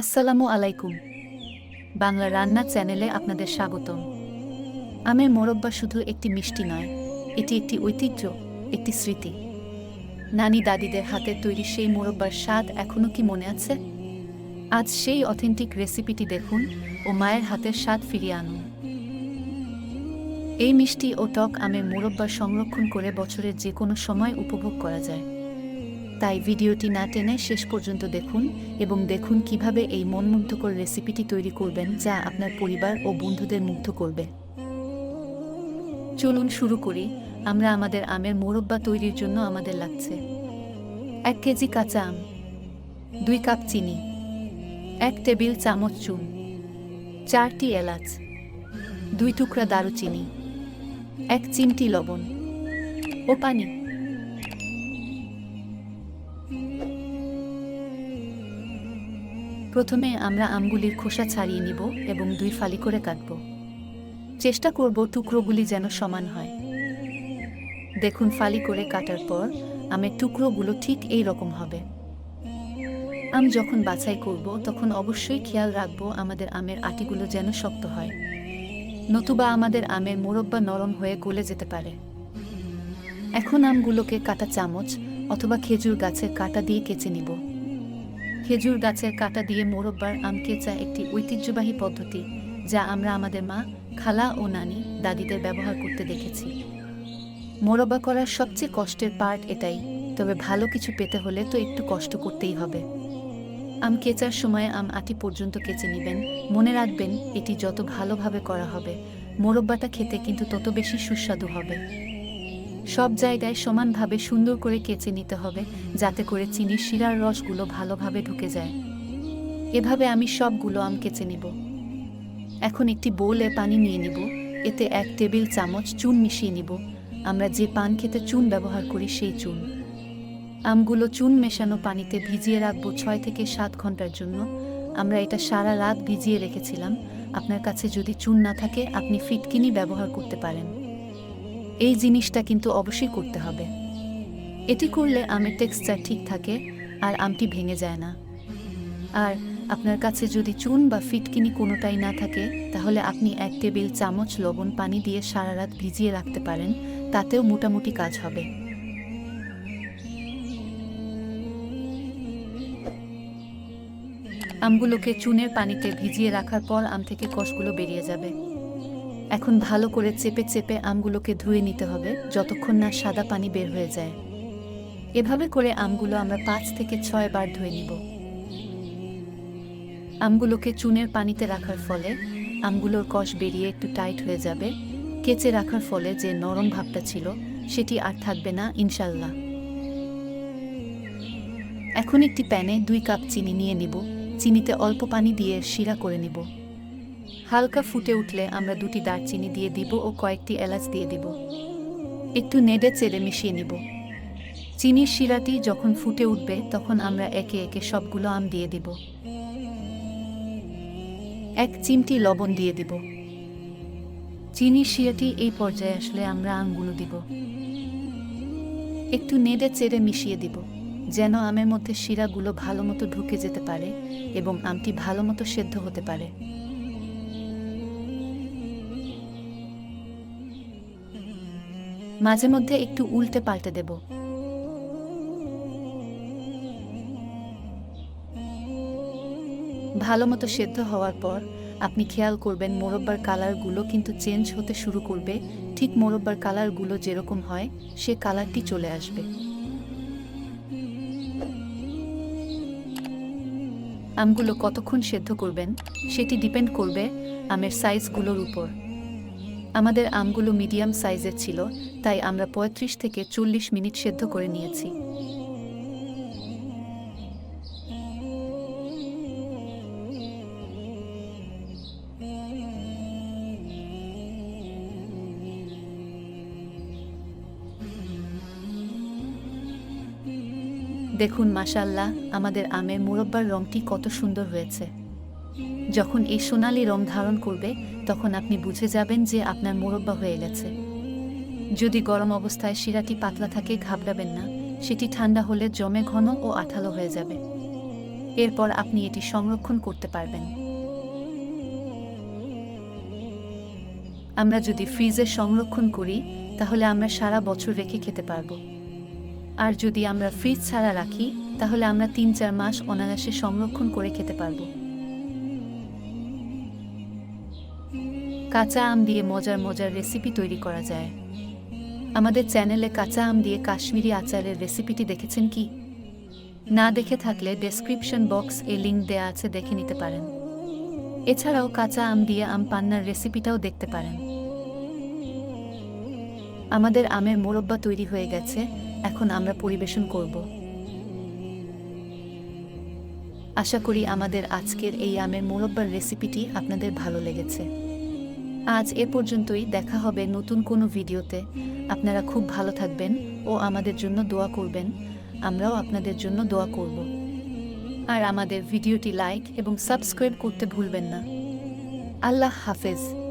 আসসালামু আলাইকুম। বাংলা রান্না চ্যানেলে আপনাদের স্বাগতম। আমের মোরব্বা শুধু একটি মিষ্টি নয়, এটি একটি ঐতিহ্য, একটি স্মৃতি। নানি দাদিদের হাতে তৈরি সেই মোরব্বার স্বাদ এখনও কি মনে আছে? আজ সেই অথেন্টিক রেসিপিটি দেখুন ও মায়ের হাতের স্বাদ ফিরিয়ে আনুন। এই মিষ্টি ও টক আমের মোরব্বা সংরক্ষণ করে বছরের যে কোনো সময় উপভোগ করা যায়। তাই ভিডিওটি না টেনে শেষ পর্যন্ত দেখুন এবং দেখুন কীভাবে এই মনমুগ্ধকর রেসিপিটি তৈরি করবেন যা আপনার পরিবার ও বন্ধুদের মুগ্ধ করবে। চলুন শুরু করি। আমরা আমাদের আমের মোরব্বা তৈরির জন্য আমাদের লাগছে। এক কেজি কাঁচা আম, দুই কাপ চিনি, এক টেবিল চামচ চুন, চারটি এলাচ, দুই টুকরা দারুচিনি, এক চিমটি লবণ ও পানি। প্রথমে আমরা আমগুলির খোসা ছাড়িয়ে নিব এবং দুই ফালি করে কাটব। চেষ্টা করব টুকরোগুলি যেন সমান হয়। দেখুন, ফালি করে কাটার পর আমের টুকরোগুলো ঠিক এই রকম হবে। আম যখন বাছাই করব, তখন অবশ্যই খেয়াল রাখব আমাদের আমের আটিগুলো যেন শক্ত হয়, নতুবা আমাদের আমের মোরব্বা নরম হয়ে গলে যেতে পারে। এখন আমগুলোকে কাটা চামচ অথবা খেজুর গাছের কাটা দিয়ে কেচে নিব। খেজুর গাছের কাটা দিয়ে মোরব্বার আম কেচা একটি ঐতিহ্যবাহী পদ্ধতি, যা আমরা আমাদের মা, খালা ও নানি, দাদিদের ব্যবহার করতে দেখেছি। মোরব্বা করার সবচেয়ে কষ্টের পার্ট এটাই, তবে ভালো কিছু পেতে হলে তো একটু কষ্ট করতেই হবে। আম কেচার সময় আম আটি পর্যন্ত কেচে নেবেন, মনে রাখবেন এটি যত ভালোভাবে করা হবে, মোরব্বাটা খেতে কিন্তু তত বেশি সুস্বাদু হবে। সব জায়গায় সমানভাবে সুন্দর করে কেচে নিতে হবে, যাতে করে চিনির শিরার রসগুলো ভালোভাবে ঢুকে যায়। এভাবে আমি সবগুলো আম কেচে নিব। এখন একটি বোলে পানি নিয়ে নিব, এতে এক টেবিল চামচ চুন মিশিয়ে নিব। আমরা যে পান খেতে চুন ব্যবহার করি সেই চুন। আমগুলো চুন মেশানো পানিতে ভিজিয়ে রাখব ছয় থেকে সাত ঘণ্টার জন্য। আমরা এটা সারা রাত ভিজিয়ে রেখেছিলাম। আপনার কাছে যদি চুন না থাকে, আপনি ফিটকিনি ব্যবহার করতে পারেন। এই জিনিসটা কিন্তু অবশ্যই করতে হবে। এটি করলে আমের টেক্সচার ঠিক থাকে আর আমটি ভেঙে যায় না। আর আপনার কাছে যদি চুন বা ফিটকিনি কোনোটাই না থাকে, তাহলে আপনি এক টেবিল চামচ লবণ পানি দিয়ে সারা রাত ভিজিয়ে রাখতে পারেন, তাতেও মোটামুটি কাজ হবে। আমগুলোকে চুনের পানিতে ভিজিয়ে রাখার পর আম থেকে কষগুলো বেরিয়ে যাবে। এখন ভালো করে চেপে চেপে আমগুলোকে ধুয়ে নিতে হবে, যতক্ষণ না সাদা পানি বের হয়ে যায়। এভাবে করে আমগুলো আমরা পাঁচ থেকে ছয় বার ধুয়ে নিব। আমগুলোকে চুনের পানিতে রাখার ফলে আমগুলোর কষ বেরিয়ে একটু টাইট হয়ে যাবে, কেচে রাখার ফলে যে নরম ভাবটা ছিল, সেটি আর থাকবে না ইনশাল্লাহ এখন একটি প্যানে দুই কাপ চিনি নিয়ে নিব। চিনিতে অল্প পানি দিয়ে শিরা করে নিব। হালকা ফুটে উঠলে আমরা দুটি দারচিনি দিয়ে দিব ও কয়েকটি এলাচ দিয়ে দিব। একটু নেড়ে চেড়ে মিশিয়ে নিব। চিনির শিরাটি যখন ফুটে উঠবে, তখন আমরা একে একে সবগুলো আম দিয়ে দিব। এক চিমটি লবণ দিয়ে দিব। চিনির শিরাটি এই পর্যায়ে আসলে আমরা আমগুলো দিব। একটু নেড়ে চেড়ে মিশিয়ে দিব, যেন আমের মধ্যে শিরাগুলো ভালো মতো ঢুকে যেতে পারে এবং আমটি ভালো মতো সেদ্ধ হতে পারে। মাঝে মধ্যে একটু উল্টে পাল্টে দেব। ভালো মতো সেদ্ধ হওয়ার পর আপনি খেয়াল করবেন মোরব্বার কালারগুলো কিন্তু চেঞ্জ হতে শুরু করবে। ঠিক মোরব্বার কালারগুলো যেরকম হয়, সে কালারটি চলে আসবে। আমগুলো কতক্ষণ সেদ্ধ করবেন, সেটি ডিপেন্ড করবে আমের সাইজগুলোর উপর। আমাদের আমগুলো মিডিয়াম সাইজের ছিল, তাই আমরা পঁয়ত্রিশ থেকে চল্লিশ মিনিট সেদ্ধ করে নিয়েছি। দেখুন মাসাল্লাহ আমাদের আমের মুরব্বার রংটি কত সুন্দর হয়েছে। যখন এই সোনালি রং ধারণ করবে, তখন আপনি বুঝে যাবেন যে আপনার মোরব্বা হয়ে গেছে। যদি গরম অবস্থায় শিরাটি পাতলা থাকে, ঘাবড়াবেন না। সেটি ঠান্ডা হলে জমে ঘন ও আঠালো হয়ে যাবে। এরপর আপনি এটি সংরক্ষণ করতে পারবেন। আমরা যদি ফ্রিজে সংরক্ষণ করি, তাহলে আমরা সারা বছর রেখে খেতে পারব। আর যদি আমরা ফ্রিজ ছাড়া রাখি, তাহলে আমরা তিন চার মাস অনায়াসে সংরক্ষণ করে খেতে পারব। কাঁচা আম দিয়ে মজার মজার রেসিপি তৈরি করা যায়। আমাদের চ্যানেলে কাঁচা আম দিয়ে কাশ্মীরি আচারের রেসিপিটি দেখেছেন কি? না দেখে থাকলে ডেসক্রিপশন বক্স এ লিঙ্ক দেয়া আছে, দেখে নিতে পারেন। এছাড়াও কাঁচা আম দিয়ে আম পান্নার রেসিপিটাও দেখতে পারেন। আমাদের আমের মোরব্বা তৈরি হয়ে গেছে, এখন আমরা পরিবেশন করব। আশা করি আমাদের আজকের এই আমের মোরব্বার রেসিপিটি আপনাদের ভালো লেগেছে। আজ এ পর্যন্তই, দেখা হবে নতুন কোনো ভিডিওতে। আপনারা খুব ভালো থাকবেন ও আমাদের জন্য দোয়া করবেন। আমরাও আপনাদের জন্য দোয়া করব। আর আমাদের ভিডিওটি লাইক এবং সাবস্ক্রাইব করতে ভুলবেন না। আল্লাহ হাফেজ।